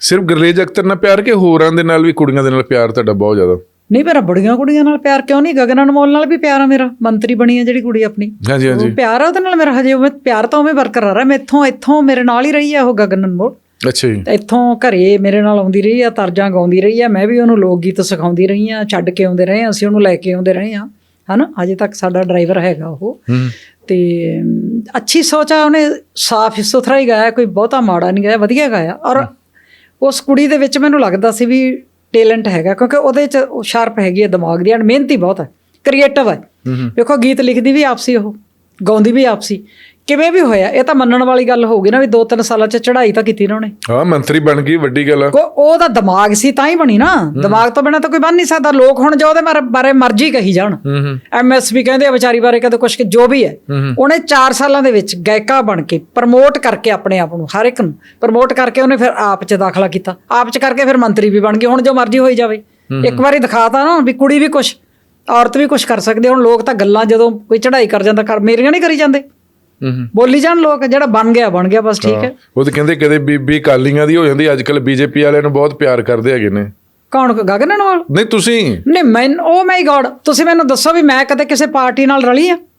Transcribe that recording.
ਸਿਰਫ ਗਰਲੇਜ ਅਖਤਰ ਨਾਲ ਪਿਆਰ ਕਿ ਹੋਰਾਂ ਦੇ ਨਾਲ ਵੀ ਕੁੜੀਆਂ ਦੇ ਨਾਲ ਪਿਆਰ ਤੁਹਾਡਾ ਬਹੁਤ ਜ਼ਿਆਦਾ? ਨਹੀਂ ਮੇਰਾ ਬੜੀਆਂ ਕੁੜੀਆਂ ਨਾਲ ਪਿਆਰ ਕਿਉਂ ਨਹੀਂ? ਗਗਨ ਅਨਮੋਲ ਨਾਲ ਵੀ ਪਿਆਰ ਆ ਮੇਰਾ। ਮੰਤਰੀ ਬਣੀ ਹੈ ਜਿਹੜੀ ਕੁੜੀ ਆਪਣੀ। ਹਾਂਜੀ ਹਾਂਜੀ। ਪਿਆਰ ਆ ਉਹਦੇ ਨਾਲ ਮੇਰਾ। ਹਜੇ ਉਹ ਪਿਆਰ ਤਾਂ ਉਵੇਂ ਬਰਕਰਾਰ ਹੈ ਮੈਥੋਂ ਇੱਥੋਂ ਮੇਰੇ ਨਾਲ ਹੀ ਰਹੀ ਹੈ ਉਹ ਗਗਨ ਅਨਮੋਲ। ਅੱਛਾ ਜੀ। ਇੱਥੋਂ ਘਰੇ ਮੇਰੇ ਨਾਲ ਆਉਂਦੀ ਰਹੀ ਆ ਤਰਜਾਂ ਗਾਉਂਦੀ ਰਹੀ ਆ। ਮੈਂ ਵੀ ਉਹਨੂੰ ਲੋਕ ਗੀਤ ਸਿਖਾਉਂਦੀ ਰਹੀ ਆ ਛੱਡ ਕੇ ਆਉਂਦੇ ਰਹੇ ਆ। ਅਸੀਂ ਉਹਨੂੰ ਲੈ ਕੇ ਆਉਂਦੇ ਰਹੇ ਆ। ਹਨਾ? ਅਜੇ ਤੱਕ ਸਾਡਾ ਡਰਾਈਵਰ ਹੈਗਾ ਉਹ। ਤੇ ਅੱਛੀ ਸੋਚ ਆ। ਉਹਨੇ ਸਾਫ਼ ਸੁਥਰਾ ਹੀ ਗਾਇਆ। ਕੋਈ ਬਹੁਤਾ ਮਾੜਾ ਨਹੀਂ ਗਾਇਆ। ਵਧੀਆ ਗਾਇਆ। ਔਰ ਉਸ ਕੁੜੀ ਦੇ ਵਿੱਚ ਮੈਨੂੰ ਲੱਗਦਾ ਸੀ ਵੀ ਟੈਲੈਂਟ ਹੈਗਾ ਕਿਉਂਕਿ ਉਹਦੇ ਚ ਸ਼ਾਰਪ ਹੈਗੀ ਹੈ ਦਿਮਾਗ ਦੀ ਐਂਡ ਮਿਹਨਤੀ ਬਹੁਤ ਹੈ ਕ੍ਰੀਏਟਿਵ ਹੈ। ਵੇਖੋ ਗੀਤ ਲਿਖਦੀ ਵੀ ਆਪਸੀ ਉਹ ਗਾਉਂਦੀ ਵੀ ਆਪਸੀ। ਕਿਵੇਂ ਵੀ ਹੋਇਆ ਇਹ ਤਾਂ ਮੰਨਣ ਵਾਲੀ ਗੱਲ ਹੋਊਗੀ ਨਾ ਵੀ 2-3 ਸਾਲਾਂ ਚ ਚੜ੍ਹਾਈ ਤਾਂ ਕੀਤੀ ਨਾ ਉਹਨੇ। ਹਾਂ ਮੰਤਰੀ ਬਣ ਗਈ ਵੱਡੀ ਗੱਲ ਆ। ਉਹਦਾ ਦਿਮਾਗ ਸੀ ਤਾਂ ਹੀ ਬਣੀ ਨਾ। ਦਿਮਾਗ ਤੋਂ ਬਿਨਾ ਤਾਂ ਕੋਈ ਬਣ ਨਹੀਂ ਸਕਦਾ। ਲੋਕ ਹੁਣ ਜੋ ਉਹਦੇ ਬਾਰੇ- ਮਰਜ਼ੀ ਕਹੀ ਜਾਣ। ਐਮਐਸਪੀ ਕਹਿੰਦੇ ਆ ਵਿਚਾਰੀ ਬਾਰੇ ਕਦੇ ਕੁਛ ਕਿ ਜੋ ਵੀ ਹੈ। ਉਹਨੇ 4 ਸਾਲਾਂ ਦੇ ਵਿੱਚ ਗਾਇਕਾ ਬਣ ਕੇ ਪ੍ਰਮੋਟ ਕਰਕੇ ਆਪਣੇ ਆਪ ਨੂੰ ਹਰ ਇੱਕ ਨੂੰ ਪ੍ਰਮੋਟ ਕਰਕੇ ਉਹਨੇ ਫਿਰ ਆਪ 'ਚ ਦਾਖਲਾ ਕੀਤਾ। ਆਪ 'ਚ ਕਰਕੇ ਫਿਰ ਮੰਤਰੀ ਵੀ ਬਣ ਗਏ ਹੁਣ ਜੋ ਮਰਜ਼ੀ ਹੋਈ ਜਾਵੇ। ਇੱਕ ਵਾਰੀ ਦਿਖਾਤਾ ਨਾ ਵੀ ਕੁੜੀ ਵੀ ਕੁਛ ਔਰਤ ਵੀ ਕੁਛ ਕਰ ਸਕਦੀ। ਹੁਣ ਲੋਕ ਤਾਂ ਗੱਲਾਂ ਜਦੋਂ ਕੋਈ ਚੜ੍ਹਾਈ ਕਰ ਜਾਂਦਾ ਕਰ ਮੇਰੀਆਂ ਨਹੀਂ ਕਰੀ ਜਾਂਦੇ। ਬੋਲੀ ਜਾਣ ਲੋਕ ਜਿਹੜਾ ਬਣ ਗਿਆ ਬਣ ਗਿਆ ਬਸ ਠੀਕ ਹੈ। ਉਹ ਤਾਂ ਕਹਿੰਦੇ ਕਦੇ ਬੀਬੀ ਕਾਲੀਆਂ ਦੀ ਹੋ ਜਾਂਦੀ ਅੱਜ ਕੱਲ ਬੀਜੇਪੀ ਵਾਲਿਆਂ ਨੂੰ ਬਹੁਤ ਪਿਆਰ ਕਰਦੇ ਹੈਗੇ ਨੇ। ਕੌਣ ਗਗਨ ਨਾਲ? ਨਹੀਂ ਤੁਸੀਂ? ਨਹੀਂ ਮੈਂ ਓ ਮਾਈ ਗॉड ਤੁਸੀਂ ਮੈਨੂੰ ਦੱਸੋ ਵੀ ਮੈਂ ਕਦੇ ਕਿਸੇ ਪਾਰਟੀ ਨਾਲ ਰਲੀ ਆ